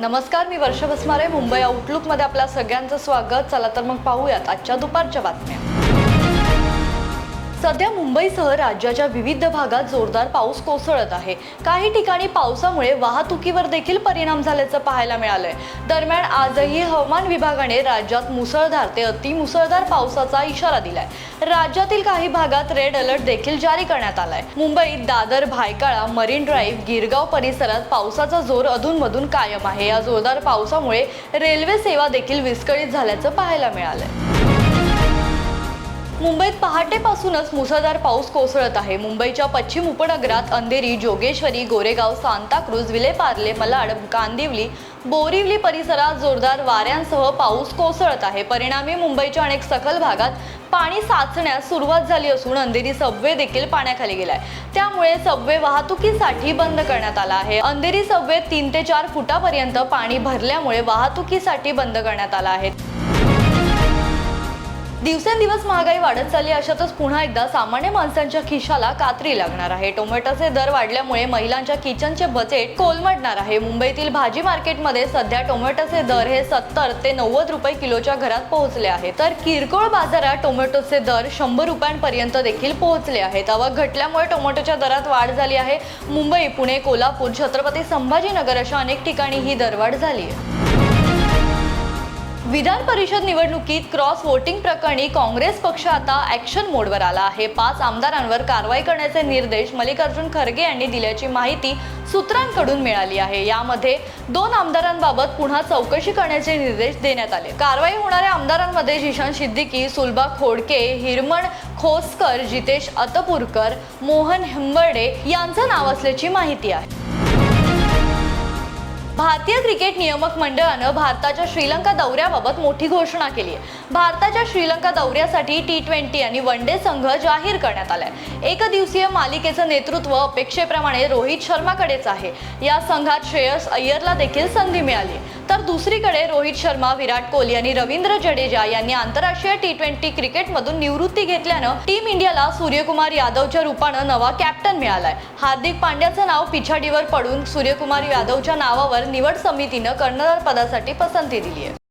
नमस्कार मी वर्ष भस्मारे मुंबई आउटलुकमध्ये आपल्या सगळ्यांचं स्वागत. चला तर मग पाहूयात आजच्या दुपारच्या बातम्या. सध्या मुंबईसह राज्याच्या विविध भागात जोरदार पाऊस कोसळत आहे. काही ठिकाणी पावसामुळे वाहतुकीवर देखील परिणाम झाल्याचं पाहायला मिळालंय. दरम्यान आजही हवामान विभागाने राज्यात मुसळधार ते अतिमुसळधार पावसाचा इशारा दिलाय. राज्यातील काही भागात रेड अलर्ट देखील जारी करण्यात आलाय. मुंबईत दादर भायकाळा मरीन ड्राईव्ह गिरगाव परिसरात पावसाचा जोर अधूनमधून कायम आहे. या जोरदार पावसामुळे रेल्वे सेवा देखील विस्कळीत झाल्याचं पाहायला मिळालंय. मुंबईत पहाटेपासूनच मुसळधार पाऊस कोसळत आहे. मुंबईच्या पश्चिम उपनगरात अंधेरी जोगेश्वरी गोरेगाव सांताक्रूज विलेपार्ले मलाड कांदिवली बोरिवली परिसरात जोरदार वाऱ्यांसह पाऊस कोसळत आहे. परिणामी मुंबईच्या अनेक सखल भागात पाणी साचण्यास सुरुवात झाली असून अंधेरी सबवे देखील पाण्याखाली गेलाय. त्यामुळे सबवे वाहतुकीसाठी बंद करण्यात आला आहे. अंधेरी सबवे तीन ते चार फुटापर्यंत पाणी भरल्यामुळे वाहतुकीसाठी बंद करण्यात आला आहे. दिवसेंदिवस महागाई वाढत चालली अशातच पुन्हा एकदा सामान्य माणसांच्या खिशाला कात्री लागणार आहे. टोमॅटोचे दर वाढल्यामुळे महिलांच्या किचनचे बजेट कोलमडणार आहे. मुंबईतील भाजी मार्केटमध्ये सध्या टोमॅटोचे दर हे सत्तर ते नव्वद रुपये किलोच्या घरात पोहोचले आहे तर किरकोळ बाजारात टोमॅटोचे दर शंभर रुपयांपर्यंत देखील पोहोचले आहेत. आवक घटल्यामुळे टोमॅटोच्या दरात वाढ झाली आहे. मुंबई पुणे कोल्हापूर छत्रपती संभाजीनगर अशा अनेक ठिकाणी ही दरवाढ झाली आहे. विधान परिषद निवडणुकीत क्रॉस वोटिंग प्रकरणी काँग्रेस पक्ष आता ऍक्शन मोडवर आला आहे. पाच आमदारांवर कारवाई करण्याचे निर्देश मल्लिकार्जुन खरगे यांनी दिल्याची माहिती सूत्रांकडून मिळाली आहे. यामध्ये दोन आमदारांबाबत पुन्हा चौकशी करण्याचे निर्देश देण्यात आले. कारवाई होणाऱ्या आमदारांमध्ये जिशान सिद्दीकी सुलभा खोडके हिरमण खोसकर जितेश अतपुरकर मोहन हिंबर्डे यांचं नाव असल्याची माहिती आहे. भारतीय क्रिकेट नियामक मंडळानं भारताच्या श्रीलंका दौऱ्याबाबत मोठी घोषणा केली आहे. भारताच्या श्रीलंका दौऱ्यासाठी टी ट्वेंटी आणि वन डे संघ जाहीर करण्यात आलाय. एक दिवसीय मालिकेचं नेतृत्व अपेक्षेप्रमाणे रोहित शर्माकडेच आहे. या संघात श्रेयस अय्यरला देखील संधी मिळाली. तर दुसरीकडे रोहित शर्मा विराट कोहली आणि रवींद्र जडेजा यांनी आंतरराष्ट्रीय टी ट्वेंटी क्रिकेटमधून निवृत्ती घेतल्यानं टीम इंडियाला सूर्यकुमार यादवच्या रूपानं नवा कॅप्टन मिळालाय. हार्दिक पांड्याचं नाव पिछाडीवर पडून सूर्यकुमार यादवच्या नावावर निवड समितीनं कर्णधार पदासाठी पसंती दिली आहे